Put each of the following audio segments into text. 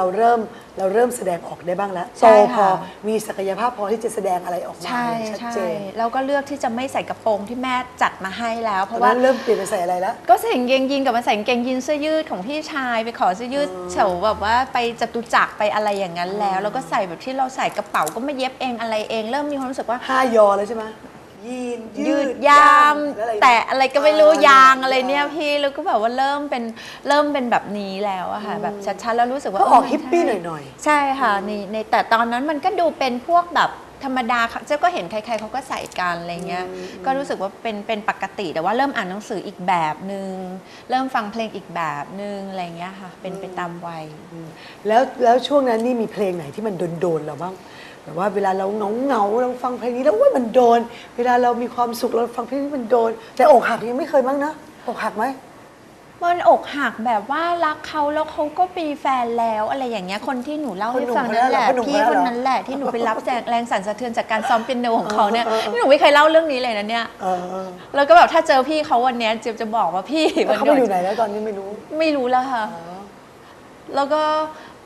เราเริ่มเราเริ่มแสดงออกได้บ้างแล้วใช่โตพอค่ะ มีศักยภาพพอที่จะแสดงอะไรออกมาใช่ชัดใช่เจนแล้วก็เลือกที่จะไม่ใส่กระโปรงที่แม่จัดมาให้แล้ว เพตอนราะว่านั้นเริ่มเปลี่ยนไปใส่อะไรแล้ว ก็ใส่กางเกงยีนกับมาใส่กางเกงยีนเสื้อยืดของพี่ชายไปขอเสื้อยืดแถวแบบว่าไปจตุจักรไปอะไรอย่างนั้นแล้ว แล้วก็ใส่แบบที่เราใส่กระเป๋าก็ไม่เย็บเองอะไรเอง เริ่มมีความรู้สึกว่า ห้ายอเลยใช่ไหม ยีนยืดยามแล้วอะไรอีกแต่อะไรก็ไม่รู้อ่ายางอะไรเนี่ยพี่แล้วก็แบบว่าเริ่มเป็นเริ่มเป็นแบบนี้แล้วอะค่ะแบบชัดๆแล้วรู้สึกว่าก็ออกเฮิปปี้หใช่น่อยใช่ค่ะในในแต่ตอนนั้นมันก็ดูเป็นพวกแบบ ธรรมดาค่ะเจ๊ก็เห็นใครๆเขาก็ใส่กันอะไรเงี้ยก็รู้สึกว่าเป็นเป็นปกติแต่ว่าเริ่มอ่านหนังสืออีกแบบหนึง่งเริ่มฟังเพลงอีกแบบหนึง่งอะไรเงี้ยค่ะ เป็นไปตามวัยๆแล้วแล้วช่วงนั้นนี่มีเพลงไหนที่มันโดนๆเราบ้างแบบว่าเวลาเราเหงาเหงาๆเราฟังเพลงนี้แล้วว่ามันโดน เวลาเรามีความสุขเราฟังเพลงนี้มันโดน แต่อกหักยังไม่เคยมั้งนะอกหักไหม มันอกหักแบบว่ารักเขาแล้วเขาก็มีแฟนแล้วอะไรอย่างเงี้ยคนที่หนูเล่าให้ฟังนั่นแหละคนหนุ่มคนนั้นเหรอพี่คนนั้นแหละที่หนูไปรับแรงแรงสั่นสะเทือนจากการซ้อมเปียโนของเขาเนี่ยนี่หนูไม่เคยเล่าเรื่องนี้เลยนะเนี่ยเออเออแล้วก็แบบถ้าเจอพี่เขาวันเนี้ยเจี๊ยบจะบอกว่าพี่แล้วเขาไปอยู่ไหนแล้วตอนนี้ไม่รู้ไม่รู้แล้วค่ะแล้วก็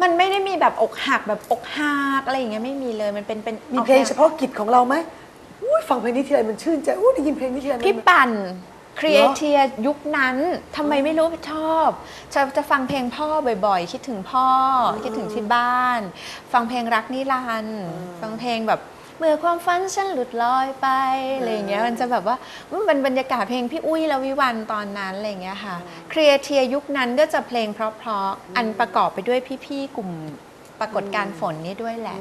มันไม่ได้มีแบบอกหักแบบอกหักอะไรอย่างเงี้ยไม่มีเลยมันเป็นเป็นมีเพลงเฉพาะกิจของเราไหมอุ้ยฟังเพลงนี้ทีไรมันชื่นใจอุ้ยได้ยินเพลงนี้ทีไรมันพี่ปั่น ครีเอเทียยุคนั้นทำไมไม่รู้ชอบจะจะฟังเพลงพ่อบ่อยๆ คิดถึงพ่ออคิดถึงที่บ้าน ฟังเพลงรักนิรันดร์ฟังเพลงแบบเมื่อความฝันฉันหลุดลอยไปอะไรอย่างเงี้ยมันจะแบบว่ามันเป็นบรรยากาศเพลงพี่อุ้ยและวิวันตอนนั้นอะไรอย่างเงี้ยค่ะครีเอเทียยุคนั้นก็จะเพลงเพราะๆอันประกอบไปด้วยพี่ๆกลุ่มปรากฏการณ์ฝนนี่ด้วยแหละ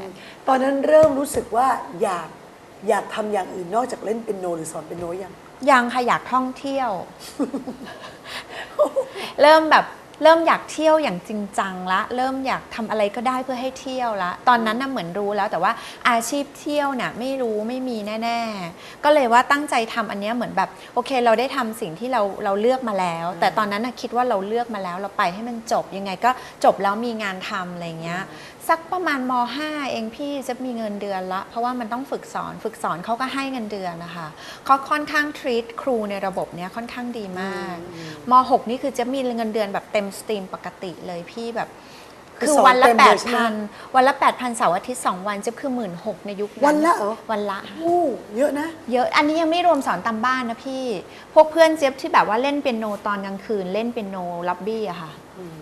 ตอนนั้นเริ่มรู้สึกว่าอยากอยากทำอย่างอื่นนอกจากเล่นเป็นโนหรือสอนเป็นโนยัง ยังค่ะอยากท่องเที่ยว เริ่มแบบ เริ่มอยากเที่ยวอย่างจริงจังละเริ่มอยากทำอะไรก็ได้เพื่อให้เที่ยวละ ตอนนั้นน่ะเหมือนรู้แล้วแต่ว่าอาชีพเที่ยวน่ะไม่รู้ไม่มีแน่ ๆ ก็เลยว่าตั้งใจทำอันเนี้ยเหมือนแบบโอเค เราได้ทำสิ่งที่เราเราเลือกมาแล้ว แต่ตอนนั้นน่ะคิดว่าเราเลือกมาแล้ว เราไปให้มันจบยังไงก็จบแล้วมีงานทำอะไรเงี้ยสักประมาณม 5 เองพี่จะมีเงินเดือนละ เพราะว่ามันต้องฝึกสอนฝึกสอนเขาก็ให้เงินเดือนนะคะเขาค่อนข้างทรีตครูในระบบเนี้ยค่อนข้างดีมากม .6 นี่คือจะมีเงินเดือนแบบเต็มสตรีมปกติเลยพี่แบบ คือคือสอนวันละเต็มแปเลยดใช่ไหมพันวันละ8,000เสาร์อาทิตย์2วันจะคือหมื่นหกในยุคนั้นวันละเหรอวันละอู้เยอะนะ เยอะอันนี้ยังไม่รวมสอนตามบ้านนะพี่ พวกเพื่อนเจี๊ยบที่แบบว่าเล่นเปียโนตอนกลางคืนเล่นเปียโนล็อบบี้อะค่ะ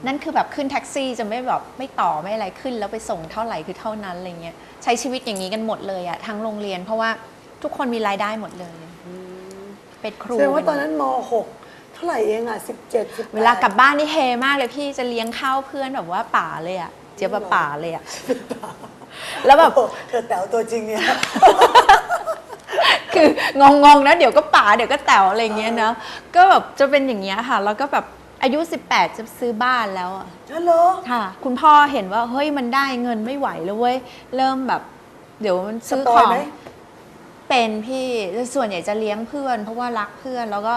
นั่นคือแบบขึ้นแท็กซี่จะไม่แบบไม่ต่อไม่อะไรขึ้น แล้วไปส่งเท่าไหร่คือเท่านั้นอะไรเงี้ยใช้ชีวิตอย่างนี้กันหมดเลยอะทั้งโรงเรียน เพราะว่าทุกคนมีรายได้หมดเลยเป็นครูแสดงว่าตอนนั้นม .6 เท่าไหร่เองอะ17 18เวลากลับบ้านนี่เฮมากเลยพี่จะเลี้ยงข้าวเพื่อนแบบว่าป่าเลยอะเจี๊ยบแบบป่าเลยอะแล้วแบบโอ้เธอแต๋วตัวจริงเนี่ยคืองงๆนะเดี๋ยวก็ป๋าเดี๋ยวก็แต๋วอะไรเงี้ยเนาะก็แบบจะเป็นอย่างเงี้ยค่ะ แล้วก็แบบอายุ 18 จะซื้อบ้านแล้วอะนั่นเหรอค่ะ คุณพ่อเห็นว่าเฮ้ยมันได้เงินไม่ไหวแล้วเว้ย เริ่มแบบ เดี๋ยวมันสซื้อปขอยองไหม เป็นพี่ส่วนใหญ่จะเลี้ยงเพื่อน เพราะว่ารักเพื่อนแล้วก็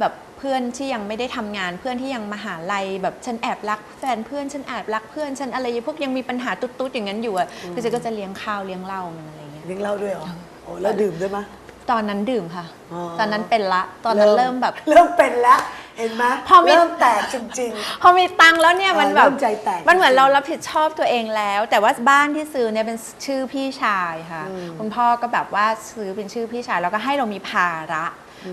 แบบเพื่อนที่ยังไม่ได้ทำงานเพื่อนที่ยังมหาลัยแบบฉันแอบรักแฟนเพื่อนฉันแอบรักเพื่อนฉันอะไรพวกยังมีปัญหาตุ๊ดๆอย่างนั้นอยู่อะคือเจะก็จะเลี้ยงข้าวเลี้ยงเหล้ามันอะไรเงี้ยเลี้ยงเหล้าด้วยเหรอโอ้แล้วดื่มด้วยมะตอนนั้นดื่มค่ะอ๋อตอนนั้นเป็นละ ตอนนั้นเริ่มแบบ เริ่มเป็นแล้ว เห็นไหมพอมี เริ่มแตกจริง พอมีตังค์แล้วเนี่ยมันแบบเริ่มใจแตกมันเหมือนจริงๆเรารับผิดชอบตัวเองแล้ว แต่ว่าบ้านที่ซื้อเนี่ยเป็นชื่อพี่ชายค่ะคุณพ่อก็แบบว่าซื้อเป็นชื่อพี่ชายแล้วก็ให้เรามีภาระ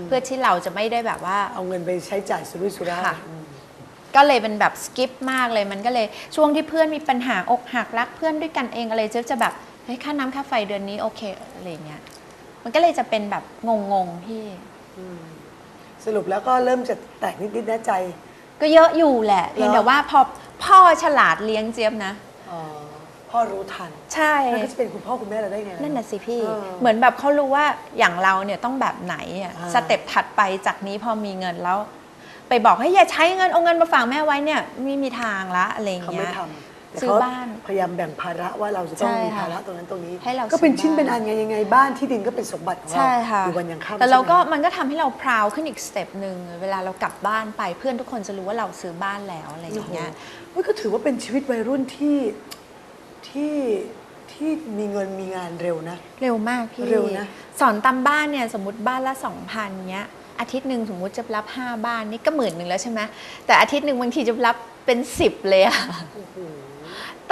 เพื่อที่เราจะไม่ได้แบบว่า ๆ เอาเงินไปใช้จ่ายสุรุ่ยสุร่ายค่ะก็เลยเป็นแบบสกิปมากเลยมันก็เลยช่วงที่เพื่อนมีปัญหาอกหักรักเพื่อนด้วยกันเองอะไรเจ๊จะแบบเฮ้ยค่าน้ำค่าไฟเดือนนี้โอเคอะไรอย่างเงี้ยมันก็เลยจะเป็นแบบงงๆพี่ สรุปแล้วก็เริ่มจะแตกนิดๆนะใจ ก็เยอะอยู่แหละ เพียงแต่ว่าพอพ่อฉลาดเลี้ยงเจี๊ยบนะอ๋อพ่อรู้ทัน ใช่แล้วก็จะเป็นคุณพ่อคุณแม่เราได้ไงล่นั่นน่ะสิพี่เออเหมือนแบบเขารู้ว่าอย่างเราเนี่ยต้องแบบไหนอะอ่าสเต็ปถัดไปจากนี้พอมีเงินแล้ว ไปบอกให้ยอย่าใช้เงินเอาเงินมาฝากแม่ไว้เนี่ยไม่มีทางละอะไรอย่างเขาเงี้ไม่ยทำ แต่ซื้อเขาบ้าน พยายามแบ่งภาระว่าเราจะต้องใช่มีค่ะภาระตรงนั้นตรงนี้ ให้เราก็เป็นซื้อชิ้นบ้าน เป็นอันไงยังไงบ้านที่ดินก็เป็นสมบัติของเราใช่ค่ะอยู่วันยังค่ำแต่เราก็ใช่ไหมมันก็ทำให้เราพราวขึ้นอีกสเต็ปหนึ่งเวลาเรากลับบ้านไปเพื่อนทุกคนจะรู้ว่าเราซื้อบ้านแล้วอะไรอย่างเงี้ยโอ้โหก็ถือว่าเป็นชีวิตวัยรุ่นที่ที่ที่มีเงินมีงานเร็วนะ เร็วมากพี่เร็วนะ สอนตามบ้านเนี่ยสมมติบ้านละสองพันเนี้ยอาทิตย์หนึ่งสมมติจะรับ 5 บ้านนี่ก็หมื่นหนึ่งแล้วใช่ไหมแต่อาทิตย์หนึ่งบางทีจะรับเป็น 10 เลยอะ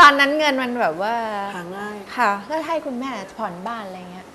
ตอนนั้นเงินมันแบบว่าหาง่าย ค่ะ ก็ให้คุณแม่ผ่อนบ้านอะไรเงี้ย